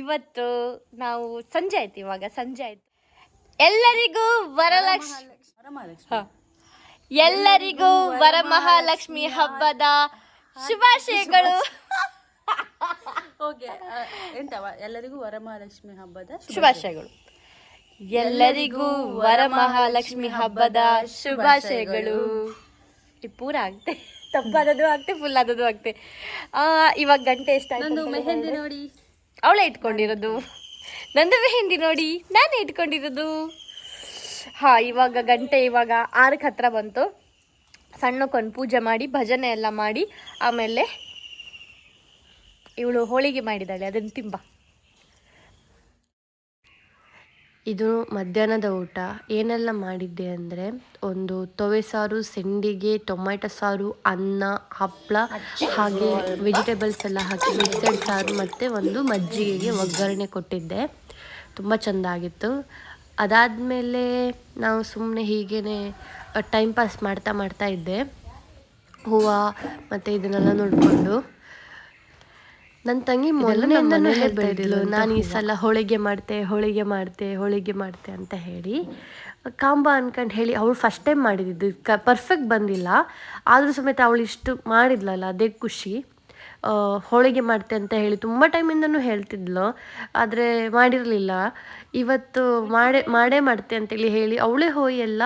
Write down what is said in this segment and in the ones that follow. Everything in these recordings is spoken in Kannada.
ಇವತ್ತು ನಾವು ಸಂಜೆ ಆಯ್ತು ಇವಾಗ ಸಂಜೆ ಆಯ್ತು. ಎಲ್ಲರಿಗೂ ವರಲಕ್ಷ್ಮಿ. ಎಲ್ಲರಿಗೂ ವರಮಹಾಲಕ್ಷ್ಮಿ ಹಬ್ಬದ ಶುಭಾಶಯಗಳು. ಓಕೆ ಎಲ್ಲರಿಗೂ ವರಮಹಾಲಕ್ಷ್ಮಿ ಹಬ್ಬದ ಶುಭಾಶಯಗಳು. ಎಲ್ಲರಿಗೂ ವರಮಹಾಲಕ್ಷ್ಮಿ ಹಬ್ಬದ ಶುಭಾಶಯಗಳು. ಪೂರ ಆಗ್ತೆ. ತಪ್ಪಾದದು ಆಗ್ತೆ ಫುಲ್ ಆದದ್ದು ಆಗ್ತೆ. ಇವಾಗ ಗಂಟೆ ಎಷ್ಟಾಯ್ತು ನಂದು ಮೆಹಂದಿ ನೋಡಿ. ಅವಳೇ ಇಟ್ಕೊಂಡಿರೋದು. ನಂದು ಮೆಹಂದಿ ನೋಡಿ, ನಾನೇ ಇಟ್ಕೊಂಡಿರೋದು. ಹಾ, ಇವಾಗ ಗಂಟೆ ಇವಾಗ ಆರಕ್ಕೆ ಹತ್ರ ಬಂತು. ಸಣ್ಣಕ್ಕೊಂದು ಪೂಜೆ ಮಾಡಿ, ಭಜನೆ ಎಲ್ಲ ಮಾಡಿ, ಆಮೇಲೆ ಇವಳು ಹೋಳಿಗೆ ಮಾಡಿದ್ದಾಳೆ, ಅದನ್ನು ತಿಂಬ. ಇದು ಮಧ್ಯಾಹ್ನದ ಊಟ. ಏನೆಲ್ಲ ಮಾಡಿದ್ದೆ ಅಂದರೆ ಒಂದು ತೊವೆ ಸಾರು, ಸೆಂಡಿಗೆ, ಟೊಮ್ಯಾಟೊ ಸಾರು, ಅನ್ನ ಹಪ್ಪಳ ಹಾಗೆ ವೆಜಿಟೇಬಲ್ಸ್ ಎಲ್ಲ ಹಾಕಿ ಮಿಕ್ಸೆಡ್ ಸಾರು ಮತ್ತು ಒಂದು ಮಜ್ಜಿಗೆಗೆ ಒಗ್ಗರಣೆ ಕೊಟ್ಟಿದ್ದೆ. ತುಂಬ ಚೆಂದ ಆಗಿತ್ತು. ಅದಾದಮೇಲೆ ನಾವು ಸುಮ್ಮನೆ ಹೀಗೇ ಟೈಮ್ ಪಾಸ್ ಮಾಡ್ತಾ ಮಾಡ್ತಾ ಇದ್ದೆ. ಹೂವು ಮತ್ತು ಇದನ್ನೆಲ್ಲ ನೋಡಿಕೊಂಡು. ನನ್ನ ತಂಗಿ ಮೊದಲನೇಂದನೂ ಹೇಳ್ತಾ ಇದ್ಲು ನಾನು ಈ ಸಲ ಹೋಳಿಗೆ ಮಾಡ್ತೆ ಹೋಳಿಗೆ ಮಾಡ್ತೆ ಹೋಳಿಗೆ ಮಾಡ್ತೆ ಅಂತ ಹೇಳಿ ಕಾಂಬ ಅನ್ಕೊಂಡು ಹೇಳಿ ಅವಳು ಫಸ್ಟ್ ಟೈಮ್ ಮಾಡಿದ್ದು. ಕ ಪರ್ಫೆಕ್ಟ್ ಬಂದಿಲ್ಲ. ಆದರೂ ಸಮೇತ ಅವಳು ಇಷ್ಟು ಮಾಡಿದ್ಲಲ್ಲ ಅದೇ ಖುಷಿ. ಹೋಳಿಗೆ ಮಾಡ್ತೆ ಅಂತ ಹೇಳಿ ತುಂಬ ಟೈಮಿಂದನೂ ಹೇಳ್ತಿದ್ಲು ಆದರೆ ಮಾಡಿರಲಿಲ್ಲ. ಇವತ್ತು ಮಾಡೇ ಮಾಡೇ ಮಾಡ್ತೆ ಅಂತೇಳಿ ಹೇಳಿ ಅವಳೇ ಹೋಯಿ ಎಲ್ಲ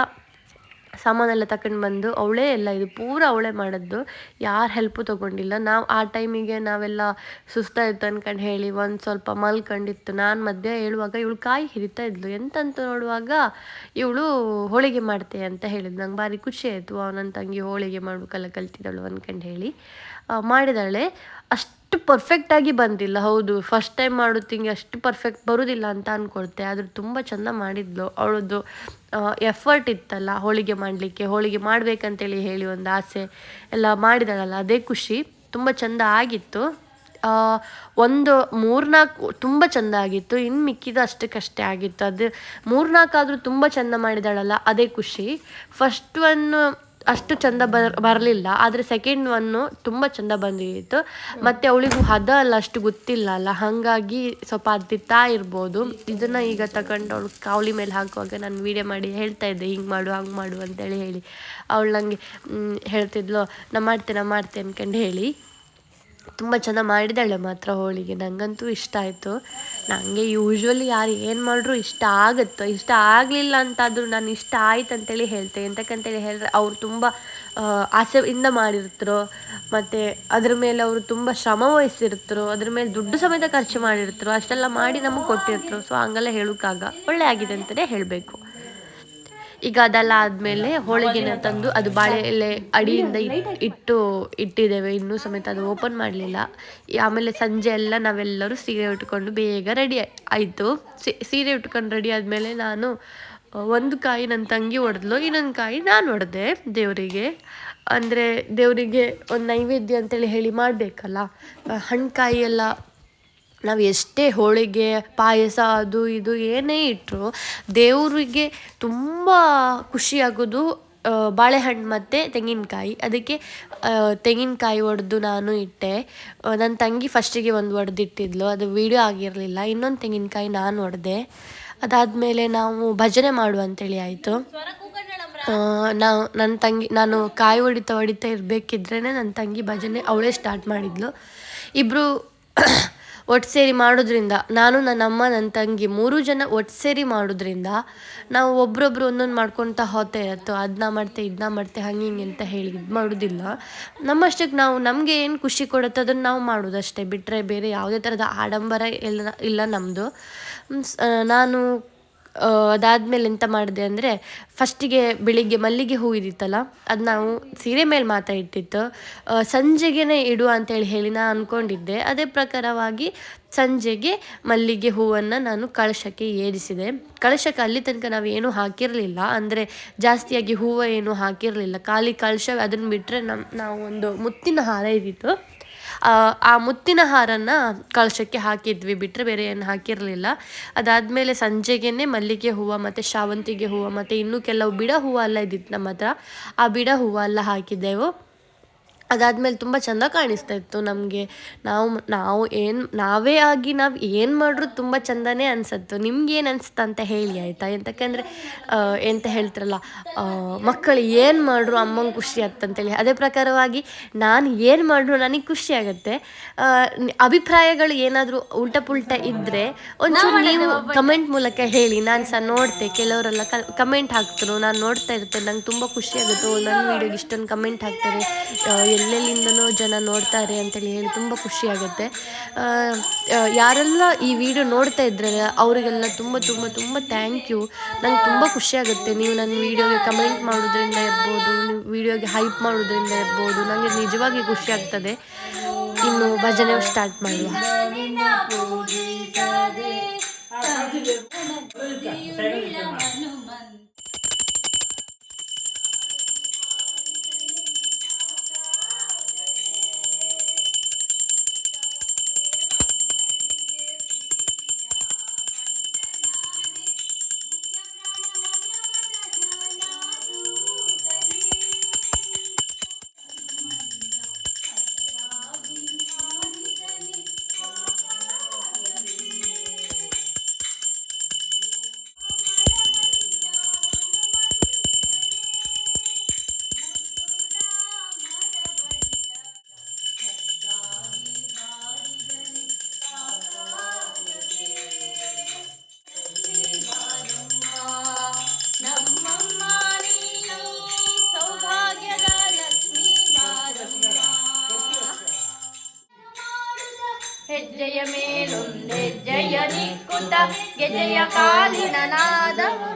ಸಾಮಾನೆಲ್ಲ ತಕೊಂಡು ಬಂದು ಅವಳೇ ಎಲ್ಲ ಇದು ಪೂರ ಅವಳೇ ಮಾಡಿದ್ದು. ಯಾರು ಹೆಲ್ಪು ತೊಗೊಂಡಿಲ್ಲ. ನಾವು ಆ ಟೈಮಿಗೆ ನಾವೆಲ್ಲ ಸುಸ್ತಾಯಿತ್ತು ಅನ್ಕಂಡು ಹೇಳಿ, ಒಂದು ಸ್ವಲ್ಪ ಮಲ್ಕೊಂಡಿತ್ತು. ನಾನು ಮಧ್ಯೆ ಹೇಳುವಾಗ ಇವಳು ಕಾಯಿ ಹಿರಿತಾ ಇದ್ಲು. ಎಂತಂತ ನೋಡುವಾಗ ಇವಳು ಹೋಳಿಗೆ ಮಾಡ್ತೆ ಅಂತ ಹೇಳಿದ್ದು ನಂಗೆ ಭಾರಿ ಖುಷಿ ಆಯಿತು. ನನ್ನ ತಂಗಿ ಹೋಳಿಗೆ ಮಾಡ್ಬೇಕಲ್ಲ ಕಲ್ತಿದ್ದಳು ಅನ್ಕಂಡು ಹೇಳಿ. ಮಾಡಿದಾಳೆ. ಅಷ್ಟು ಪರ್ಫೆಕ್ಟಾಗಿ ಬಂದಿಲ್ಲ. ಹೌದು ಫಸ್ಟ್ ಟೈಮ್ ಮಾಡೋತ್ತಿಂಗೆ ಅಷ್ಟು ಪರ್ಫೆಕ್ಟ್ ಬರೋದಿಲ್ಲ ಅಂತ ಅಂದ್ಕೊಳ್ತೆ ಆದರೂ ತುಂಬ ಚೆಂದ ಮಾಡಿದ್ಲು. ಅವಳದ್ದು ಎಫರ್ಟ್ ಇತ್ತಲ್ಲ ಹೋಳಿಗೆ ಮಾಡಲಿಕ್ಕೆ. ಹೋಳಿಗೆ ಮಾಡಬೇಕಂತೇಳಿ ಹೇಳಿ ಒಂದು ಆಸೆ ಎಲ್ಲ ಮಾಡಿದಾಳಲ್ಲ. ಅದೇ ಖುಷಿ. ತುಂಬ ಚೆಂದ ಆಗಿತ್ತು. ಒಂದು ಮೂರ್ನಾಲ್ಕು ತುಂಬ ಚೆಂದ ಆಗಿತ್ತು. ಇನ್ನು ಮಿಕ್ಕಿದ ಅಷ್ಟಕ್ಕಷ್ಟೇ ಆಗಿತ್ತು. ಅದು ಮೂರ್ನಾಲ್ಕಾದರೂ ತುಂಬ ಚೆಂದ ಮಾಡಿದಾಳಲ್ಲ. ಅದೇ ಖುಷಿ. ಫಸ್ಟ್ ಒನ್ ಅಷ್ಟು ಚಂದ ಬರ್, ಬರಲಿಲ್ಲ. ಆದರೆ ಸೆಕೆಂಡ್ ಒನ್ನು ತುಂಬ ಚಂದ ಬಂದಿತ್ತು. ಮತ್ತು ಅವಳಿಗೂ ಹದ ಅಲ್ಲ, ಅಷ್ಟು ಗೊತ್ತಿಲ್ಲ ಅಲ್ಲ. ಹಾಗಾಗಿ ಸ್ವಲ್ಪ ಅದಿತ್ತಾ ಇರ್ಬೋದು. ಇದನ್ನು ಈಗ ತಗೊಂಡು ಅವಳು ಕಾವಲಿ ಮೇಲೆ ಹಾಕುವಾಗ ನಾನು ವೀಡಿಯೋ ಮಾಡಿ ಹೇಳ್ತಾ ಇದ್ದೆ, ಹಿಂಗೆ ಮಾಡು, ಹಂಗೆ ಮಾಡು ಅಂತೇಳಿ ಹೇಳಿ. ಅವಳು ನನಗೆ ಹೇಳ್ತಿದ್ಲು, ನಾ ಮಾಡ್ತೆ ನಾ ಮಾಡ್ತೆ ಅನ್ಕೊಂಡು ಹೇಳಿ. ತುಂಬ ಚೆನ್ನಾಗಿ ಮಾಡಿದ್ದಾಳೆ ಮಾತ್ರ ಹೋಳಿಗೆ. ನನಗಂತೂ ಇಷ್ಟ ಆಯಿತು. ನನಗೆ ಯೂಶ್ವಲಿ ಯಾರು ಏನು ಮಾಡಿದ್ರು ಇಷ್ಟ ಆಗುತ್ತೋ. ಇಷ್ಟ ಆಗಲಿಲ್ಲ ಅಂತಾದರೂ ನಾನು ಇಷ್ಟ ಆಯ್ತು ಅಂತೇಳಿ ಹೇಳ್ತೆ. ಎಂತಕ್ಕಂತೇಳಿ ಹೇಳಿದ್ರೆ ಅವ್ರು ತುಂಬ ಆಸೆಯಿಂದ ಮಾಡಿರ್ತರು. ಮತ್ತು ಅದ್ರ ಮೇಲೆ ಅವರು ತುಂಬ ಶ್ರಮ ವಹಿಸಿರ್ತರು. ಅದ್ರ ಮೇಲೆ ದುಡ್ಡು ಸಮೇತ ಖರ್ಚು ಮಾಡಿರ್ತರು. ಅಷ್ಟೆಲ್ಲ ಮಾಡಿ ನಮಗೆ ಕೊಟ್ಟಿರ್ತರು. ಸೊ ಹಂಗೆಲ್ಲ ಹೇಳೋಕ್ಕಾಗ ಒಳ್ಳೆ ಆಗಿದೆ ಅಂತಲೇ ಹೇಳಬೇಕು. ಈಗ ಅದೆಲ್ಲ ಆದಮೇಲೆ ಹೋಳಿಗೆನ ತಂದು ಅದು ಬಾಳೆ ಎಲೆ ಅಡಿಯಿಂದ ಇಟ್- ಇಟ್ಟು ಇಟ್ಟಿದ್ದೇವೆ. ಇನ್ನೂ ಸಮೇತ ಅದು ಓಪನ್ ಮಾಡಲಿಲ್ಲ. ಆಮೇಲೆ ಸಂಜೆ ಎಲ್ಲ ನಾವೆಲ್ಲರೂ ಸೀರೆ ಉಟ್ಕೊಂಡು ಬೇಗ ರೆಡಿ ಆಯಿತು. ಸೀರೆ ಉಟ್ಕೊಂಡು ರೆಡಿ ಆದಮೇಲೆ ನಾನು ಒಂದು ಕಾಯಿ ನನ್ನ ತಂಗಿ ಹೊಡೆದ್ಲು ಇನ್ನೊಂದು ಕಾಯಿ ನಾನು ಹೊಡೆದೆ ದೇವರಿಗೆ. ಅಂದರೆ ದೇವರಿಗೆ ಒಂದು ನೈವೇದ್ಯ ಅಂತೇಳಿ ಹೇಳಿ ಮಾಡಬೇಕಲ್ಲ ಹಣ್ಣು ಕಾಯಿ ಎಲ್ಲ ನಾವು ಎಷ್ಟೇ ಹೋಳಿಗೆ, ಪಾಯಸ, ಅದು ಇದು ಏನೇ ಇಟ್ಟರು ದೇವರಿಗೆ ತುಂಬ ಖುಷಿಯಾಗೋದು ಬಾಳೆಹಣ್ಣು ಮತ್ತು ತೆಂಗಿನಕಾಯಿ. ಅದಕ್ಕೆ ತೆಂಗಿನಕಾಯಿ ಒಡೆದು ನಾನು ಇಟ್ಟೆ. ನನ್ನ ತಂಗಿ ಫಸ್ಟಿಗೆ ಒಂದು ಒಡೆದಿಟ್ಟಿದ್ಲು. ಅದು ವೀಡಿಯೋ ಆಗಿರಲಿಲ್ಲ. ಇನ್ನೊಂದು ತೆಂಗಿನಕಾಯಿ ನಾನು ಒಡೆದೆ. ಅದಾದಮೇಲೆ ನಾವು ಭಜನೆ ಮಾಡು ಅಂತೇಳಿ ಆಯಿತು. ನಾವು ನನ್ನ ತಂಗಿ, ನಾನು ಕಾಯಿ ಹೊಡಿತಾ ಹೊಡಿತಾ ಇರಬೇಕಿದ್ರೇ ನನ್ನ ತಂಗಿ ಭಜನೆ ಅವಳೇ ಸ್ಟಾರ್ಟ್ ಮಾಡಿದ್ಲು. ಇಬ್ಬರು ಒಟ್ಟು ಸೇರಿ ಮಾಡೋದ್ರಿಂದ, ನಾನು ನನ್ನ ಅಮ್ಮ, ನನ್ನ ತಂಗಿ ಮೂರು ಜನ ಒಟ್ಟು ಸೇರಿ ಮಾಡೋದ್ರಿಂದ ನಾವು ಒಬ್ರೊಬ್ರು ಒಂದೊಂದು ಮಾಡ್ಕೊತ ಹೋಗ್ತಾ ಇರತ್ತೋ. ಅದನ್ನ ಮಾಡ್ತೆ ಇದನ್ನ ಮಾಡ್ತೆ, ಹಂಗೆ ಹಿಂಗೆ ಅಂತ ಹೇಳಿ ಇದು ಮಾಡೋದಿಲ್ಲ. ನಮ್ಮಷ್ಟಕ್ಕೆ ನಾವು ನಮಗೆ ಏನು ಖುಷಿ ಕೊಡುತ್ತೆ ಅದನ್ನು ನಾವು ಮಾಡೋದಷ್ಟೇ. ಬಿಟ್ಟರೆ ಬೇರೆ ಯಾವುದೇ ಥರದ ಆಡಂಬರ ಇಲ್ಲ ಇಲ್ಲ ನಮ್ಮದು ನಾನು ಅದಾದ್ಮೇಲೆ ಎಂತ ಮಾಡಿದೆ ಅಂದರೆ, ಫಸ್ಟಿಗೆ ಬೆಳಿಗ್ಗೆ ಮಲ್ಲಿಗೆ ಹೂ ಇದ್ದಿತ್ತಲ್ಲ, ಅದು ನಾವು ಸೀರೆ ಮೇಲೆ ಮಾತ್ರ ಇಟ್ಟಿತ್ತು. ಸಂಜೆಗೆನೆ ಇಡುವ ಅಂತೇಳಿ ಹೇಳಿ ನಾನು ಅಂದ್ಕೊಂಡಿದ್ದೆ ಅದೇ ಪ್ರಕಾರವಾಗಿ ಸಂಜೆಗೆ ಮಲ್ಲಿಗೆ ಹೂವನ್ನು ನಾನು ಕಳಶಕ್ಕೆ ಏರಿಸಿದೆ. ಕಳಶಕ್ಕೆ ಅಲ್ಲಿ ತನಕ ನಾವು ಏನೂ ಹಾಕಿರಲಿಲ್ಲ. ಅಂದರೆ ಜಾಸ್ತಿಯಾಗಿ ಹೂವು ಏನು ಹಾಕಿರಲಿಲ್ಲ. ಖಾಲಿ ಕಳಶ ಅದನ್ನು ಬಿಟ್ಟರೆ ನಮ್ಮ ನಾವು ಒಂದು ಮುತ್ತಿನ ಹಾರ ಇದ್ದಿತ್ತು. ಆ, ಮುತ್ತಿನ ಹಾರನ್ನು ಕಳಶಕ್ಕೆ ಹಾಕಿದ್ವಿ. ಬಿಟ್ಟರೆ ಬೇರೆ ಏನು ಹಾಕಿರಲಿಲ್ಲ. ಅದಾದಮೇಲೆ ಸಂಜೆಗೇ ಮಲ್ಲಿಗೆ ಹೂವು ಮತ್ತು ಶಾವಂತಿಗೆ ಹೂವು ಮತ್ತು ಇನ್ನೂ ಕೆಲವು ಬಿಡ ಹೂವು ಎಲ್ಲ ಇದ್ದಿತ್ತು ನಮ್ಮ ಹತ್ರ ಆ ಬಿಡ ಹೂವು ಎಲ್ಲ ಹಾಕಿದ್ದೆವು. ಅದಾದಮೇಲೆ ತುಂಬ ಚೆಂದ ಕಾಣಿಸ್ತಾ ಇತ್ತು ನಮಗೆ. ನಾವು ನಾವು ಏನು ನಾವೇ ಆಗಿ ನಾವು ಏನು ಮಾಡಿದ್ರು ತುಂಬ ಚೆಂದನೇ ಅನಿಸತ್ತು. ನಿಮ್ಗೆ ಏನು ಅನಿಸ್ತಾ ಅಂತ ಹೇಳಿ ಆಯಿತಾ? ಎಂತಕ್ಕಂದರೆ ಎಂತ ಹೇಳ್ತಾರಲ್ಲ ಮಕ್ಕಳು ಏನು ಮಾಡ್ರು ಅಮ್ಮಂಗೆ ಖುಷಿ ಆಗ್ತಂತೇಳಿ ಅದೇ ಪ್ರಕಾರವಾಗಿ ನಾನು ಏನು ಮಾಡ್ರು ನನಗೆ ಖುಷಿ ಆಗುತ್ತೆ. ಅಭಿಪ್ರಾಯಗಳು ಏನಾದರೂ ಉಲ್ಟ ಪುಲ್ಟ ಇದ್ದರೆ ಒಂಚೂರು ನೀವು ಕಮೆಂಟ್ ಮೂಲಕ ಹೇಳಿ. ನಾನು ಸಹ ನೋಡ್ತೆ ಕೆಲವರೆಲ್ಲ ಕಮೆಂಟ್ ಹಾಕ್ತರು. ನಾನು ನೋಡ್ತಾ ಇರ್ತೇನೆ ನಂಗೆ ತುಂಬ ಖುಷಿ ಆಗುತ್ತೆ. ನನ್ನ ವೀಡಿಯೋಗೆ ಇಷ್ಟೊಂದು ಕಮೆಂಟ್ ಹಾಕ್ತಾರೆ. ಎಲ್ಲೆಲ್ಲಿಂದನೋ ಜನ ನೋಡ್ತಾರೆ ಅಂತೇಳಿ ಹೇಳಿ ತುಂಬ ಖುಷಿ ಆಗುತ್ತೆ ಆ, ಆ, ಯಾರೆಲ್ಲ ಈ ವಿಡಿಯೋ ನೋಡ್ತಾ ಇದ್ರಲ್ಲ ಅವರಿಗೆಲ್ಲ ತುಂಬ ತುಂಬ ತುಂಬ ಥ್ಯಾಂಕ್ ಯು ನಂಗೆ ತುಂಬ ಖುಷಿಯಾಗುತ್ತೆ. ನೀವು ನನ್ನ ವೀಡಿಯೋಗೆ ಕಮೆಂಟ್ ಮಾಡೋದ್ರಿಂದ ಇರ್ಬೋದು ವಿಡಿಯೋಗೆ ವೀಡಿಯೋಗೆ ಹೈಪ್ ಮಾಡೋದ್ರಿಂದ ಇರ್ಬೋದು ನನಗೆ ನಿಜವಾಗಿ ಖುಷಿ ಆಗ್ತದೆ. ಇನ್ನು ಭಜನೆ ಸ್ಟಾರ್ಟ್ ಮಾಡುವ. గజయ మేలుండే జయ నిక్కుట గజయ కాలిన నాదము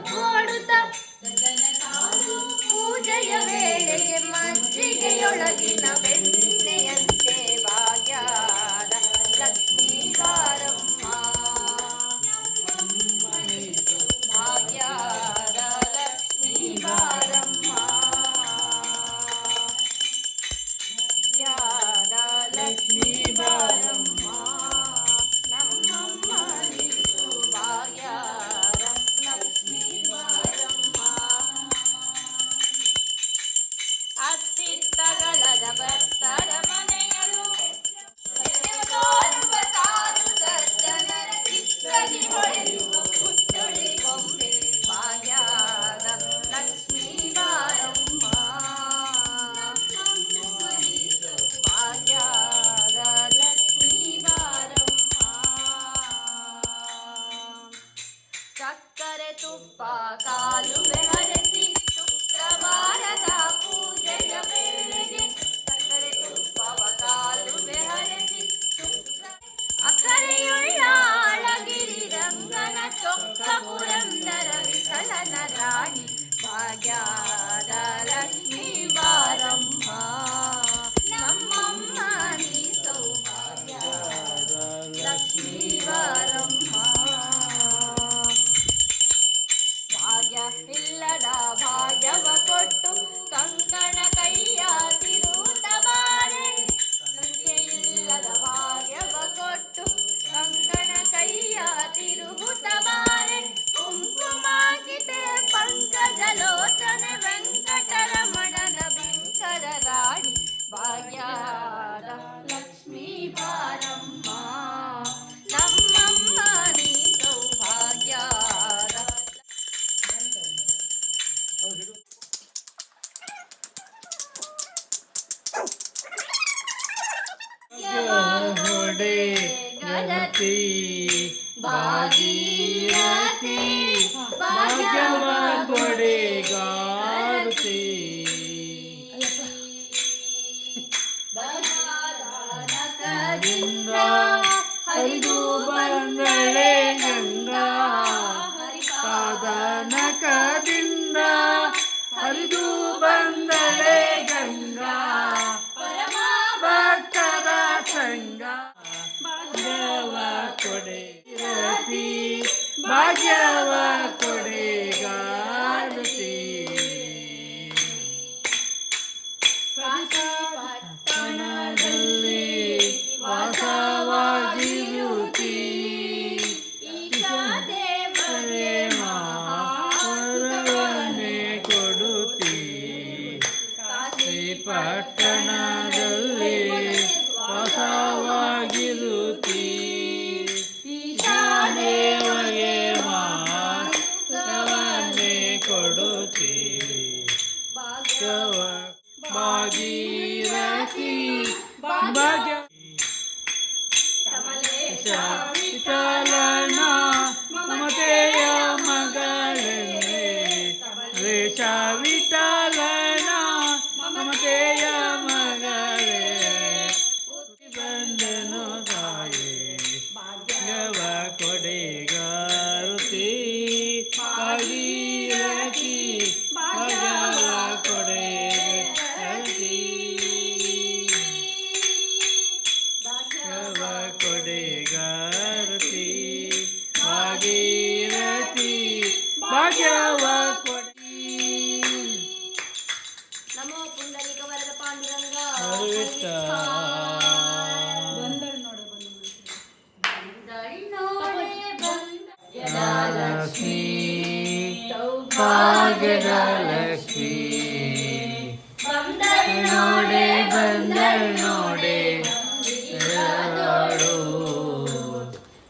की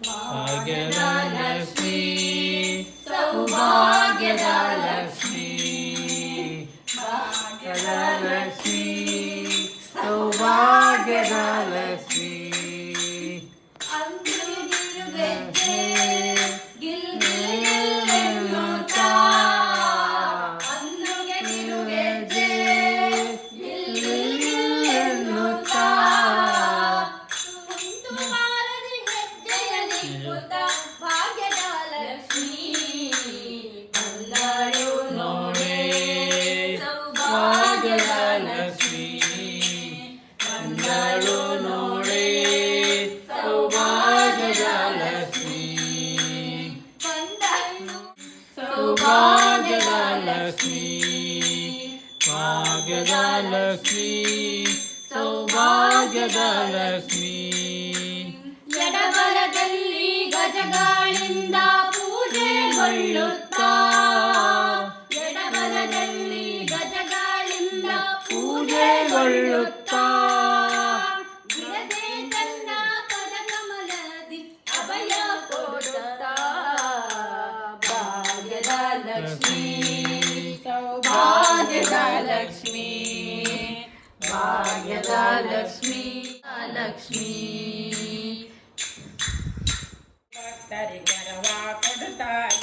I Lakshmi. Lakshmi. Lakshmi. Lakshmi. Lakshmi. Lakshmi. Lakshmi. Lakshmi. Lakshmi. Lakshmi. Lakshmi. Lakshmi. Lakshmi.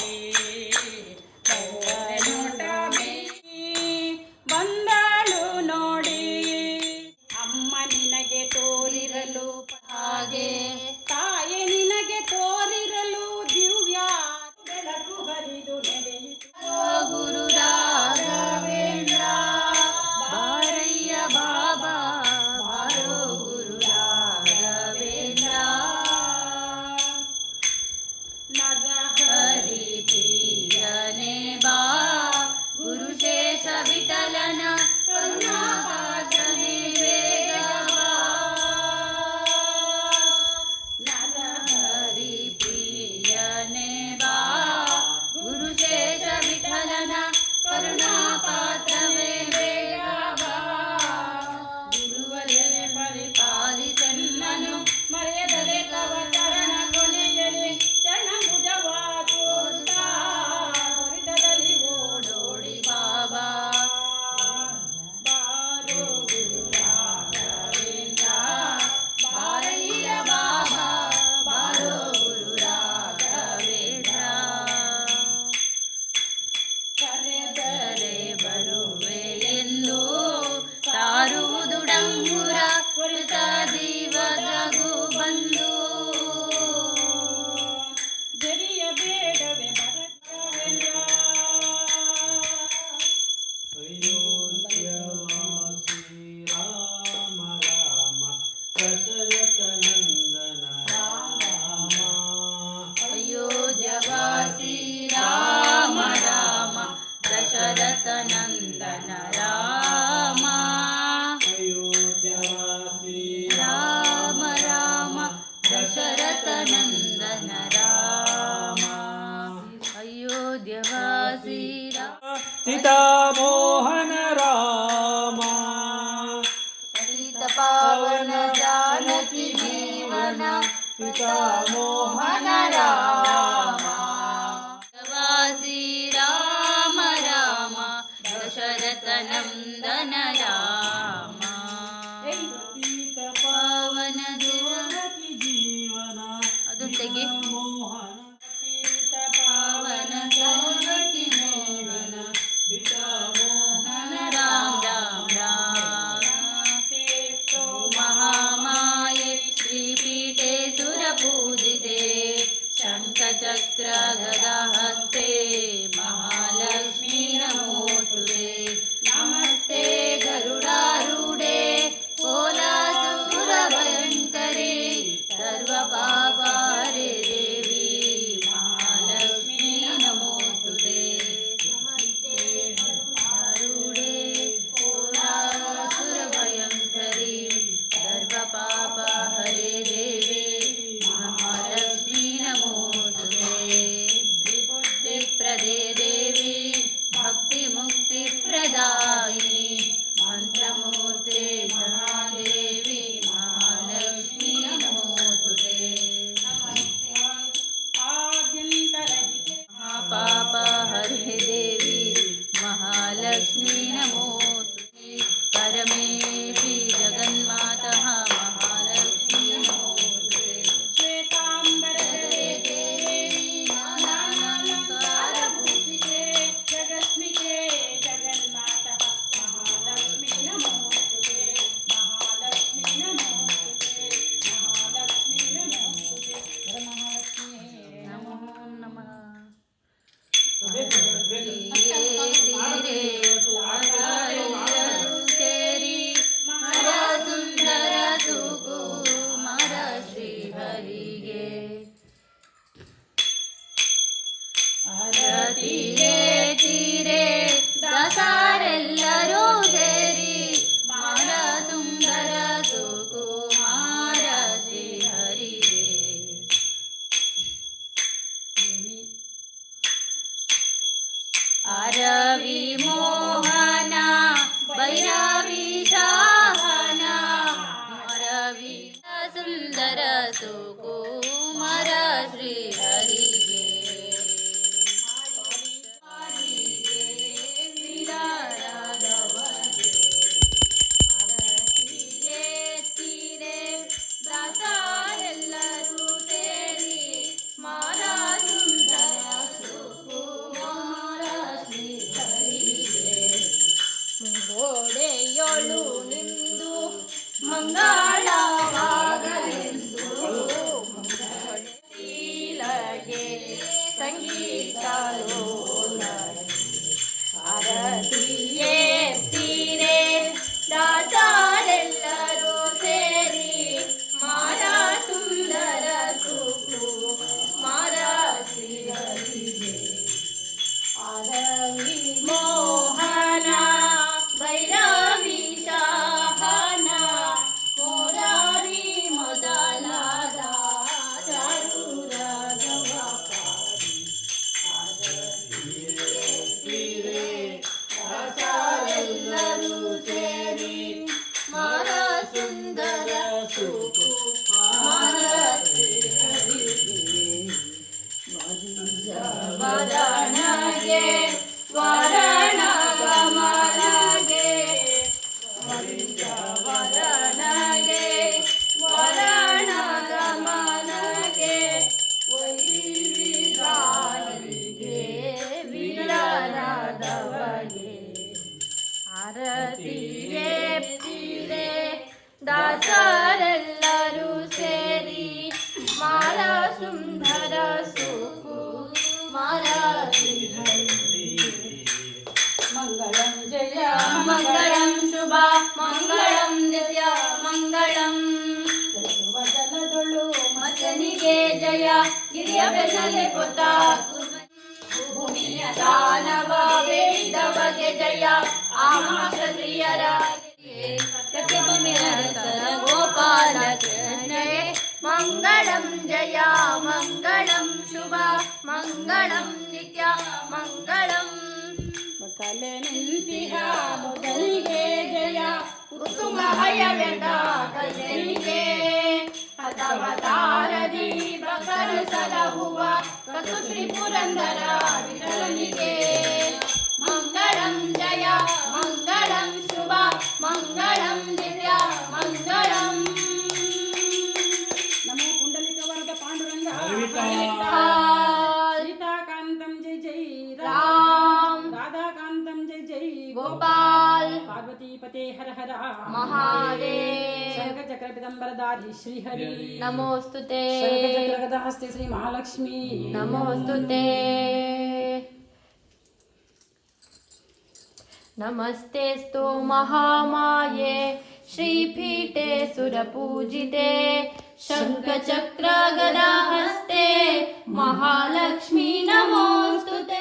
ತೆಗಿ Vimo. no. सुंदर सुकुमारा मंगलम जया मंगलम शुभा मंगलम जया मंगलम ವಚನದೊಳು ಮತನಿಗೆ ಜಯ ಗಿರಿಯ ಬೆನ್ನಲೆ ಪೊತ್ತ ಭೂಮಿಯ ದಾನವ ಬೇಡಿದ ಬಗೆ ಜಯ ಆ ಮಹಾಕ್ಷತ್ರಿಯರ ಗೋಪಾಲ मङ्गलं जया मङ्गलं शुभ मङ्गलं नित्य मङ्गलम् ಮಕ್ಕಳೇ ನಿಂತಿರ ಮೊದಲಿಗೆ ಜಯ ಉತ್ತಮ ಹಯವೆಂದ ಕಲ್ಯನಿಗೆ ಹತಮತಾರದಿ ಭಕ್ತರು ಸಲಹುವ ಕತ್ತು ಶ್ರೀ ಪುರಂದರ ವಿಠಲನಿಗೆ ಮಂಗಳಂ ಜಯ ಮಂಗಳಂ ಶುಭ ಮಂಗಳಂ हरा महादेव। शंखचक्र श्रीहरि। नमोऽस्तु ते। नमोऽस्तु ते। नमस्ते स्तु महामाये। श्रीपीठे सुरपूजिते। शङ्खचक्र गदा हस्ते महालक्ष्मी नमोऽस्तु ते।